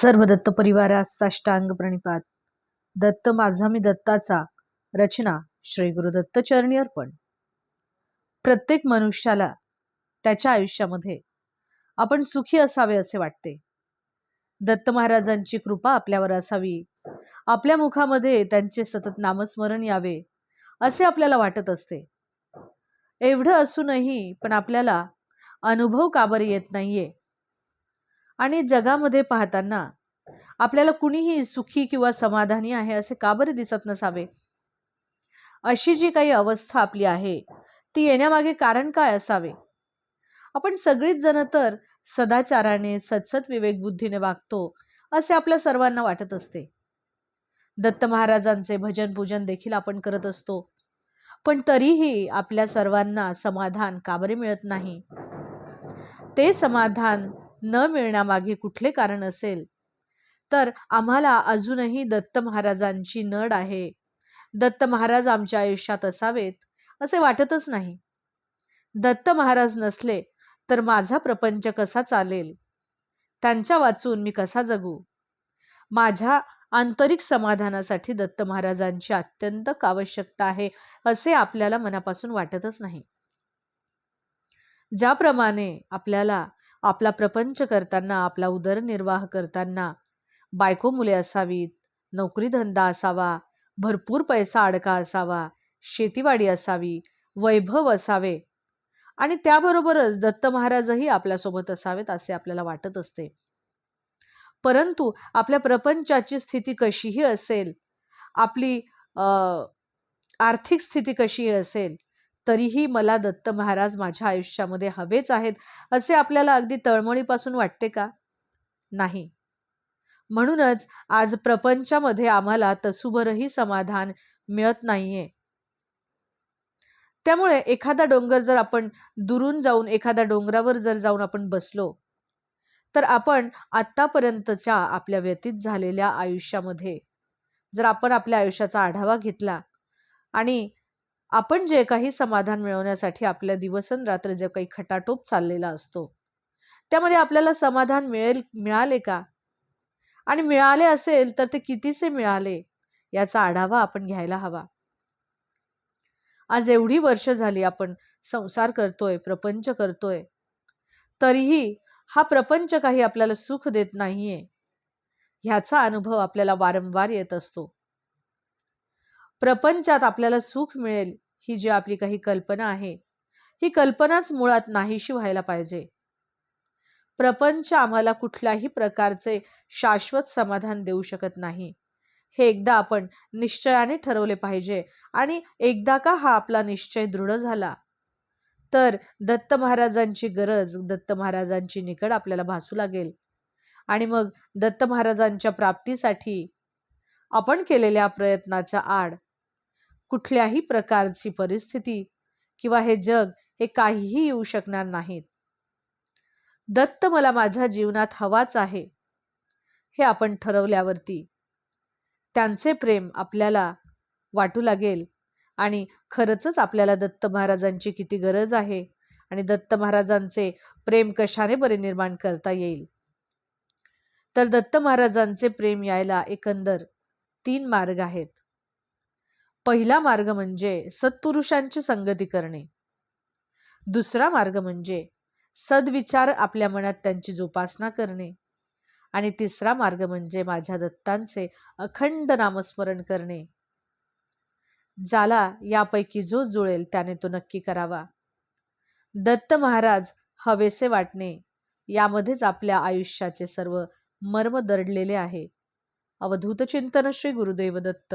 सर्व दत्त परिवारास साष्टांग प्रणिपात. दत्त माझा मी दत्ताचा. रचना श्री गुरुदत्त चरणी अर्पण. प्रत्येक मनुष्याला त्याच्या आयुष्यामध्ये आपण सुखी असावे असे वाटते. दत्त महाराजांची कृपा आपल्यावर असावी. आपल्या मुखामध्ये त्यांचे सतत नामस्मरण यावे असे आपल्याला वाटत असते. एवढं असूनही पण आपल्याला अनुभव काबर येत नाहीये? आणि जगामध्ये पाहताना आपल्याला कुणीही सुखी किंवा समाधानी आहे असे का बरे दिसत नसावे? अशी जी काही अवस्था आपली आहे ती येण्यामागे कारण काय असावे? आपण सगळीच जण तर सदाचाराने सत्सत विवेकबुद्धीने वागतो असे आपल्या सर्वांना वाटत असते. दत्त महाराजांचे भजन पूजन देखील आपण करत असतो. पण तरीही आपल्या सर्वांना समाधान का बरे मिळत नाही? ते समाधान न मिळण्यामागे कुठले कारण असेल? तर आम्हाला अजूनही दत्त महाराजांची नड आहे. दत्त महाराज आमच्या आयुष्यात असावेत असे वाटतच नाही. दत्त महाराज नसले तर माझा प्रपंच कसा चालेल? त्यांच्या वाचून मी कसा जगू? माझ्या आंतरिक समाधानासाठी दत्त महाराजांची अत्यंत आवश्यकता आहे असे आपल्याला मनापासून वाटतच नाही. ज्याप्रमाणे आपल्याला आपला प्रपंच करताना आपला उदरनिर्वाह करताना बायको मुले असावीत नोकरी धंदा असावा भरपूर पैसा अडका असावा शेतीवाडी असावी वैभव असावे. आणि त्याबरोबरच दत्त महाराजही आपल्यासोबत असावेत असे आपल्याला वाटत असते. परंतु आपल्या प्रपंचाची स्थिती कशीही असेल आपली आर्थिक स्थिती कशीही असेल तरीही मला दत्त महाराज माझ्या आयुष्यामध्ये हवेच आहेत असे आपल्याला अगदी तळमळीपासून वाटते का? नाही. म्हणूनच आज प्रपंचामध्ये आम्हाला तसुभरही समाधान मिळत नाहीये. त्यामुळे एखादा डोंगर जर आपण दुरून जाऊन एखाद्या डोंगरावर जर जाऊन आपण बसलो तर आपण आत्तापर्यंतच्या आपल्या व्यतीत झालेल्या आयुष्यामध्ये जर आपण आपल्या आयुष्याचा आढावा घेतला आणि आपण जे काही समाधान मिळवण्यासाठी आपल्या दिवसन रात्र जे काही खटाटोप चाललेला असतो त्यामध्ये आपल्याला समाधान मिळेल मिळाले का? आणि मिळाले असेल तर ते कितीसे मिळाले याचा आढावा आपण घ्यायला हवा. आज एवढी वर्ष झाली आपण संसार करतोय प्रपंच करतोय तरीही हा प्रपंच काही आपल्याला सुख देत नाहीये ह्याचा अनुभव आपल्याला वारंवार येत असतो. प्रपंचात आपल्याला सुख मिळेल ही जी आपली काही कल्पना आहे ही कल्पनाच मुळात नाहीशी व्हायला पाहिजे. प्रपंच आम्हाला कुठल्याही प्रकारचे शाश्वत समाधान देऊ शकत नाही. हे एकदा आपण निश्चयाने ठरवले पाहिजे आणि एकदा का हा आपला निश्चय दृढ झाला तर दत्त महाराजांची गरज दत्त महाराजांची निकड आपल्याला भासू लागेल. आणि मग दत्त महाराजांच्या प्राप्तीसाठी आपण केलेल्या प्रयत्नाचा आड कुठल्याही प्रकारची परिस्थिती किंवा हे जग हे काहीही येऊ शकणार नाहीत. दत्त मला माझ्या जीवनात हवाच आहे हे आपण ठरवल्यावरती. त्यांचे प्रेम आपल्याला वाटू लागेल आणि खरंच आपल्याला दत्त महाराजांची किती गरज आहे आणि दत्त महाराजांचे प्रेम कशाने बरे निर्माण करता येईल? तर दत्त महाराजांचे प्रेम यायला एकंदर तीन मार्ग आहेत. पहिला मार्ग म्हणजे सत्पुरुषांची संगती करणे. दुसरा मार्ग म्हणजे सद्विचार आपल्या मनात त्यांची जोपासना करणे. आणि तिसरा मार्ग म्हणजे माझ्या दत्तांचे अखंड नामस्मरण करणे. ज्याला यापैकी जो जुळेल त्याने तो नक्की करावा. दत्त महाराज हवेसे वाटणे यामध्येच आपल्या आयुष्याचे सर्व मर्म दडलेले आहे. अवधूत चिंतन श्री गुरुदेव दत्त.